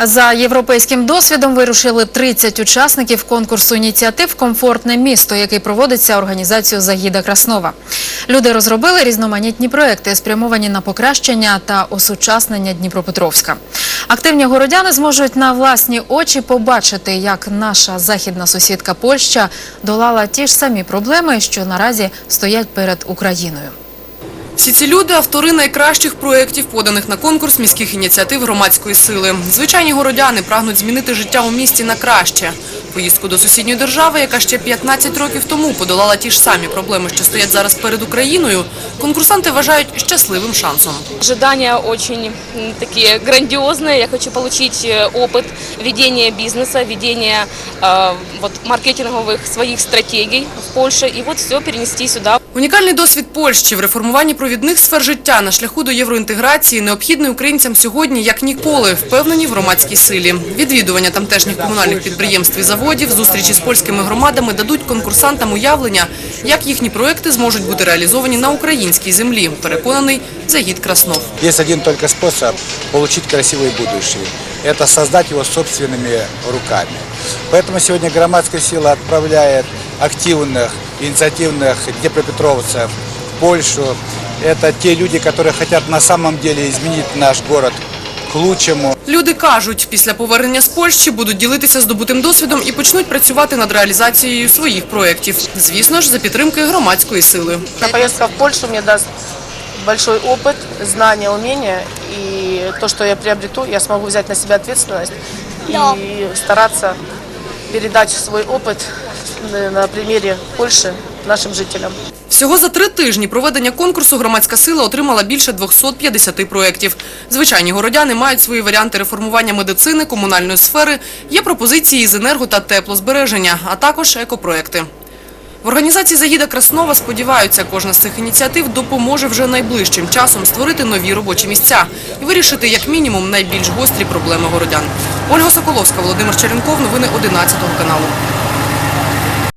За європейським досвідом вирушили 30 учасників конкурсу ініціатив Комфортне місто, який проводиться організацією Загіда Краснова. Люди розробили різноманітні проекти, спрямовані на покращення та осучаснення Дніпропетровська. Активні городяни зможуть на власні очі побачити, як наша західна сусідка Польща долала ті ж самі проблеми, що наразі стоять перед Україною. Всі ці люди – автори найкращих проєктів, поданих на конкурс міських ініціатив громадської сили. Звичайні городяни прагнуть змінити життя у місті на краще Поїздку до сусідньої держави, яка ще 15 років тому подолала ті ж самі проблеми, що стоять зараз перед Україною, конкурсанти вважають щасливим шансом. Ожидания очень м, такие грандиозные. Я хочу получить э, опыт ведения бизнеса, ведения э, вот, маркетинговых своих стратегий в Польше. И вот все перенести сюда. Унікальний досвід Польщі в реформуванні провідних сфер життя на шляху до євроінтеграції необхідний українцям сьогодні як ніколи, впевнені в громадській силі. Відвідування тамтешніх комунальних підприємств і заводів, зустрічі з польськими громадами дадуть конкурсантам уявлення, як їхні проекти зможуть бути реалізовані на українській землі, переконаний Загід Краснов. Есть один только способ получить красивое будущее. Это создать его собственными руками. Поэтому сегодня громадская сила отправляет активных, инициативных днепропетровцев в Польшу. Это те люди, которые хотят на самом деле изменить наш город к лучшему. Люди кажуть, після повернення з Польщі будуть ділитися здобутим досвідом і почнуть працювати над реалізацією своїх проєктів. Звісно ж, за підтримки громадської сили. Эта поездка в Польшу мне даст большой опыт, знания, умения. И то, что я приобрету, я смогу взять на себя ответственность и стараться передать свой опыт э, на примере Польши нашим жителям. Всього за три тижні проведення конкурсу громадська сила отримала більше 250 проєктів. Звичайні городяни мають свої варіанти реформування медицини, комунальної сфери, є пропозиції з енерго та теплозбереження, а також екопроекти. В організації Загіда Краснова сподіваються, кожна з цих ініціатив допоможе вже найближчим часом створити нові робочі місця і вирішити як мінімум найбільш гострі проблеми городян. Ольга Соколовська, Володимир Черенков, новини 11 каналу.